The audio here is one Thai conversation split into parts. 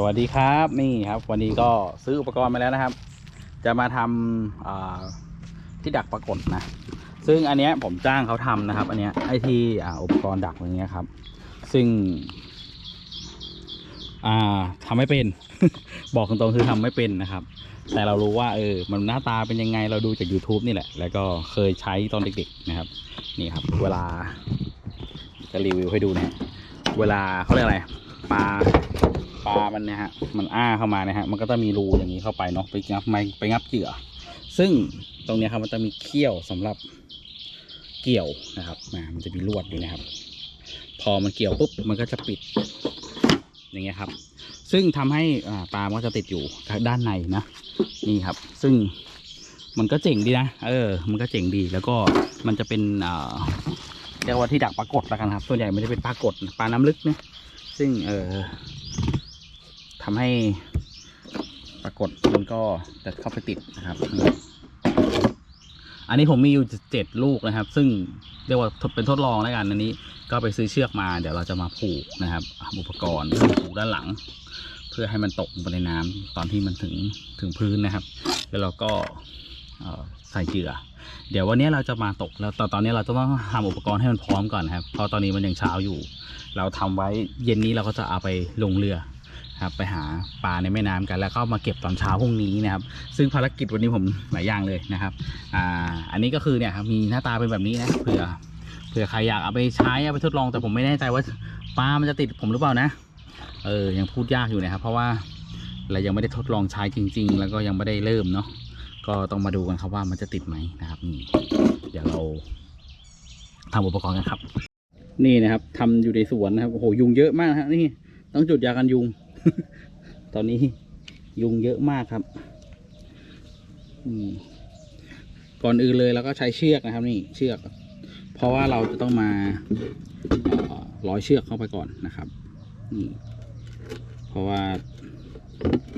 สวัสดีครับนี่ครับ วันนี้ก็ซื้ออุปกรณ์มาแล้วนะครับ จะมาทำที่ดักปรากฏนะ ซึ่งอันเนี้ยผมจ้างเขาทำนะครับ อันเนี้ยไอที่อุปกรณ์ดักอย่างเงี้ยครับ ซึ่งทำไม่เป็น บอกตรงๆคือทำไม่เป็นนะครับ แต่เรารู้ว่าเออมันหน้าตาเป็นยังไงเราดูจาก YouTube นี่แหละ แล้วก็เคยใช้ตอนเด็กๆนะครับ นี่ครับ เวลาจะรีวิวให้ดูนะฮะเวลาเขาเรียกอะไรปลา ลามันเนี่ยฮะมันอ้าเข้ามาเนะฮะมันก็จะมีรูอย่างนี้เข้าไปเนาะไปงับไม้ไปงับเหยื่อซึ่งตรงเนี้ยครับมันจะมีเขี้ยวสำหรับเกี่ยวนะครับมามันจะมีลวดนี่นะครับ พอมันเกี่ยวปุ๊บมันก็จะปิด อย่างเงี้ยครับ ซึ่งทำให้ปลามันจะติดอยู่ด้านในนะนี่ครับ ซึ่งมันก็เจ๋งดีนะเออ มันก็เจ๋งดีแล้วก็มันจะเป็นเรียกว่าที่ดักปลากดแล้วกันครับส่วนใหญ่ไม่ได้เป็นปลากดปลาน้ำลึกนะซึ่งเออ ทำให้ปลากดมันก็จะเข้าไปติดนะครับ อันนี้ผมมีอยู่เจ็ดลูกนะครับ ซึ่งเรียกว่าเป็นทดลองแล้วกันอันนี้ ก็ไปซื้อเชือกมา เดี๋ยวเราจะมาผูกนะครับอุปกรณ์ผูกด้านหลัง เพื่อให้มันตกลงไปในน้ำตอนที่มันถึงถึงพื้นนะครับ แล้วเราก็ใส่เหยื่อ เดี๋ยววันนี้เราจะมาตกแล้วตอนตอนนี้เราต้องทำอุปกรณ์ให้มันพร้อมก่อนนะครับ เพราะตอนนี้มันยังเช้าอยู่ เราทำไว้เย็นนี้เราก็จะเอาไปลงเรือ ครับไปหาปลาในแม่น้ำกัน แล้วก็มาเก็บตอนเช้าพรุ่งนี้นะครับ ซึ่งภารกิจวันนี้ผมหลายอย่างเลยนะครับอ่าอันนี้ก็คือเนี่ยครับมีหน้าตาเป็นแบบนี้นะเผื่อเผื่อใครอยากเอาไปใช้เอาไปทดลองแต่ผมไม่แน่ใจว่าปลามันจะติดผมหรือเปล่านะเออยังพูดยากอยู่นะครับ เพราะว่าเรายังไม่ได้ทดลองใช้จริง ๆ แล้วก็ยังไม่ได้เริ่มเนาะก็ต้องมาดูกันครับว่ามันจะติดไหมนะครับนี่เดี๋ยวเราทำอุปกรณ์กันครับ นี่นะครับทำอยู่ในสวนนะครับโอ้โหยุงเยอะมากนะนี่ต้องจุดยากันยุง ตอนนี้ยุงเยอะมากครับก่อนอื่นเลยเราก็ใช้เชือกนะครับ นี่เชือก เพราะว่าเราจะต้องมาร้อยเชือกเข้าไปก่อนนะครับนี่เพราะว่า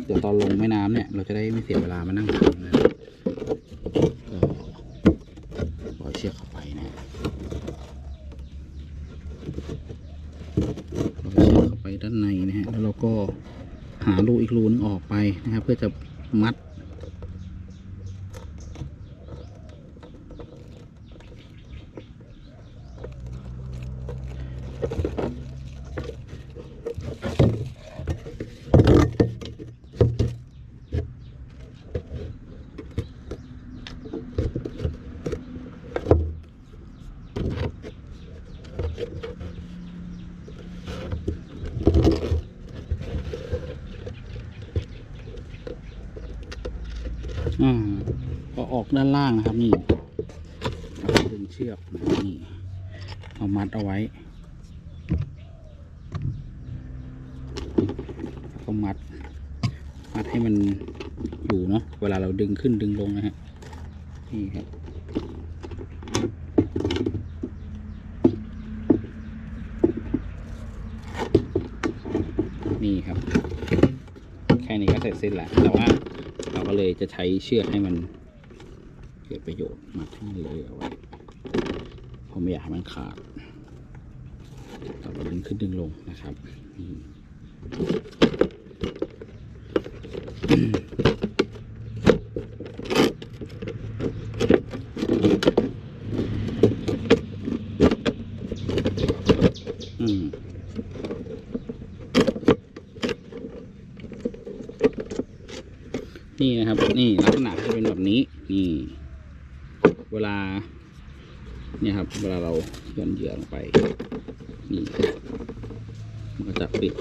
เดี๋ยวตอนลงแม่น้ำเนี่ย เราจะได้ไม่เสียเวลามานั่งทำนะก็ปล่อยเชือกเข้าไปนะปล่อยเชือกเข้าไป ด้านในนะฮะแล้วเราก็หารูอีกรูนึงออกไปนะครับเพื่อจะมัด อ่าก็ออกด้านล่างนะครับนี่ดึงเชือกนี่เอามัดเอาไว้ก็มัด มัดให้มันอยู่เนาะเวลาเราดึงขึ้นดึงลงนะฮะนี่ครับนี่ครับ แค่นี้ก็เสร็จสิ้นแหละแต่ว่า เราก็เลยจะใช้เชือกให้มันเกิดประโยชน์มาที่มันเลยเอาไว้ผมไม่อยากให้มันขาดเราก็ดึงขึ้นดึงลงนะครับ นี่นะครับ นี่ลักษณะจะเป็นแบบนี้นี่ เวลา เนี่ยครับ เวลาเราย่อนเหยื่อลงไป นี่มันก็จะปิด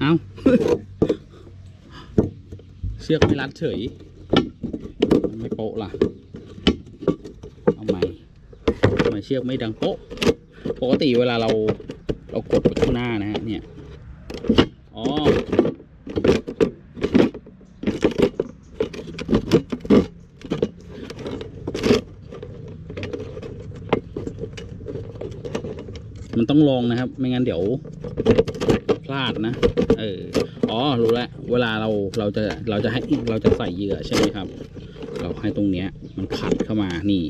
เอาเชือกไม่รัดเฉย มันไม่โปะล่ะ เอาใหม่ทำไมเชือกไม่ดังโปะ ปกติเวลาเราเรากดไปข้างหน้านะฮะเนี่ย อ๋อ มัน ต้องลองนะครับ ไม่งั้นเดี๋ยวพลาดนะ เออ อ๋อ รู้แล้ว เวลาเรา เราจะ เราจะให้ เราจะใส่เหยื่อใช่ไหมครับ เราให้ตรงเนี้ยมันขัดเข้ามา นี่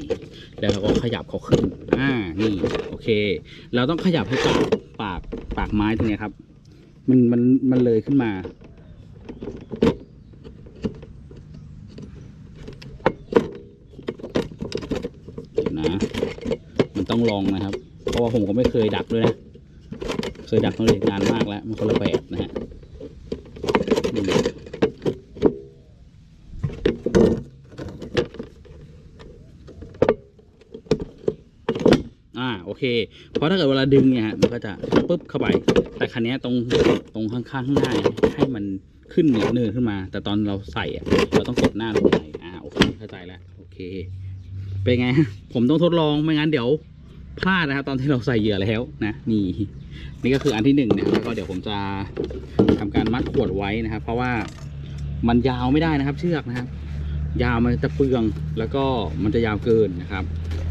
แล้วเราก็ขยับเขาขึ้น อ่า นี่ โอเค เราต้องขยับให้ปาก ปาก ปากไม้ตรงเนี้ยครับ มัน มัน มันเลยขึ้นมาเดี๋ยวนะ มันต้องลองนะครับ เพราะว่าผมก็ไม่เคยดักด้วยนะ เคยดักมาเลยนานมากแล้ว มันคนละแบบนะฮะอ่าโอเค เพราะถ้าเกิดเวลาดึงเนี่ยฮะมันก็จะปุ๊บเข้าไป แต่คันนี้ตรงตรงข้างๆข้างหน้าให้มันขึ้นเนินขึ้นมา แต่ตอนเราใส่อะเราต้องกดหน้าลงไปอ่าโอเคเข้าใจแล้วโอเค เป็นไงฮะผมต้องทดลองไม่งั้นเดี๋ยว พลาดนะครับ ตอนที่เราใส่เหยื่อแล้วนะนี่นี่ก็คืออันที่หนึ่งนะแล้วก็เดี๋ยวผมจะทำการมัดขวดไว้นะครับ เพราะว่ามันยาวไม่ได้นะครับ เชือกนะครับ ยาวมันจะเปลืองแล้วก็มันจะยาวเกินนะครับ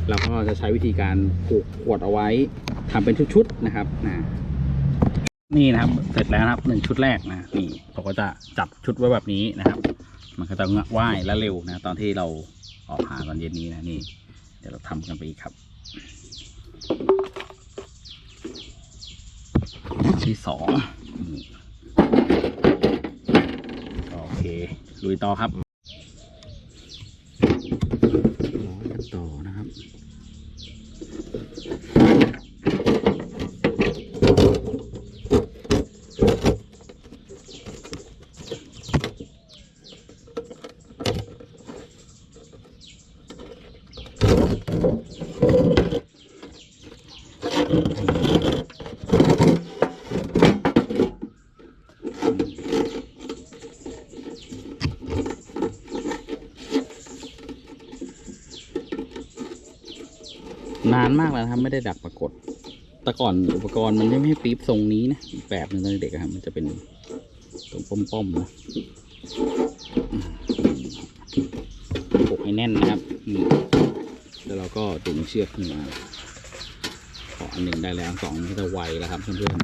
เราก็จะใช้วิธีการผูกขวดเอาไว้ทำเป็นชุดๆนะครับนะนี่นะครับ เสร็จแล้วนะครับหนึ่งชุดแรกนะนี่ผมก็จะจับชุดไว้แบบนี้นะครับ มันก็จะว่ายและเร็วนะ ตอนที่เราออกหาตอนเย็นนี้นะนี่ เดี๋ยวเราทำกันไปอีกครับ ที่สองโอเค ลุยต่อครับร้อยต่อนะครับานมากแล้วครับ ไม่ได้ดักปรากฏแต่ก่อนอุปกรณ์มันไม่ให้ปี๊บทรงนี้นะอีกแบบหนึ่งตอนเด็กครับ มันจะเป็นตรงป้อมๆนะปกให้แน่นนะครับนี่แล้วเราก็ดึงเชือกขึ้นมาขออันหนึ่งได้แล้วสองมันจะไวแล้วครับเพื่อน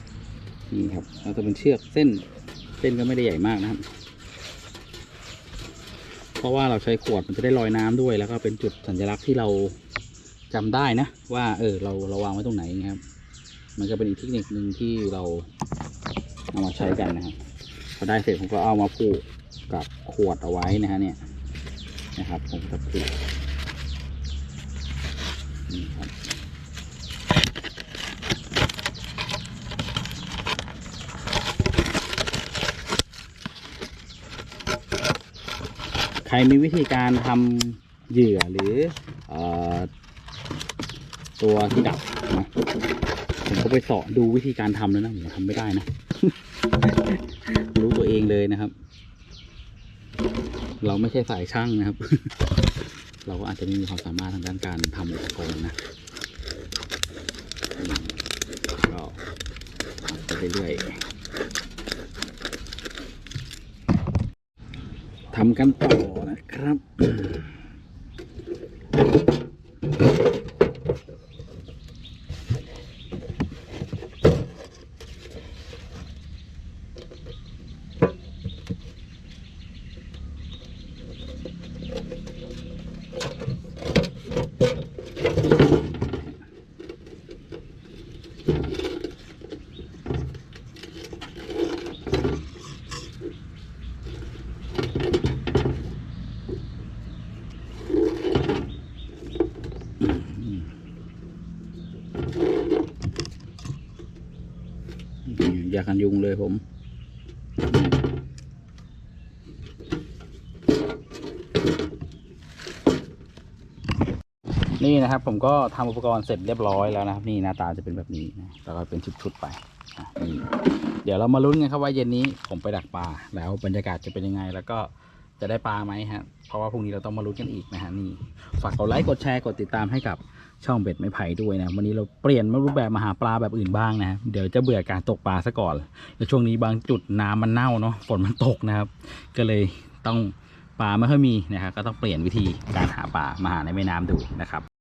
ๆนี่ครับเราจะเป็นเชือกเส้นเส้นก็ไม่ได้ใหญ่มากนะครับ เพราะว่าเราใช้ขวดมันจะได้ลอยน้ำด้วย แล้วก็เป็นจุดสัญลักษณ์ที่เรา จำได้นะ ว่าเออเราเราวางไว้ตรงไหนนะครับ มันก็เป็นอีกเทคนิคหนึ่งที่เราเอามาใช้กันนะครับพอได้เสร็จผมก็เอามาผูกกับขวดเอาไว้นะฮะเนี่ยนะครับ ผมจะผูกนี่ครับใครมีวิธีการทำเหยื่อหรือเออ ตัวที่ดับนะผมก็ไปสาะดูวิธีการทำแล้วนะผมทำไม่ได้นะ รู้ตัวเองเลยนะครับ เราไม่ใช่สายช่างนะครับ เราก็อาจจะไม่มีความสามารถทางด้านการทำอุปกรณ์นะก็ทำไปเรื่อยๆทำกันต่อนะครับ อ ยากันยุงเลยผม นี่นะครับผมก็ทำอุปกรณ์เสร็จเรียบร้อยแล้วนะครับนี่หน้าตาจะเป็นแบบนี้นะแล้วก็เป็นชุดๆไปนี่เดี๋ยวเรามาลุ้นกันครับว่าเย็นนี้ผมไปดักปลาแล้วบรรยากาศจะเป็นยังไง แล้วก็จะได้ปลาไหมฮะเพราะว่าพรุ่งนี้เราต้องมาลุ้นกันอีกนะฮะนี่ฝากกดไลค์กดแชร์กดติดตามให้กับ ช่องเบ็ดไม้ไผ่ด้วยนะวันนี้เราเปลี่ยนมารูปแบบมาหาปลาแบบอื่นบ้างนะเดี๋ยวจะเบื่อการตกปลาซะก่อนแล้วช่วงนี้บางจุดน้ำมันเน่าเนาะฝนมันตกนะครับ ก็เลยต้องปลาไม่ค่อยมีนะครับก็ต้องเปลี่ยนวิธีการหาปลามาหาในแม่น้ำดูนะครับ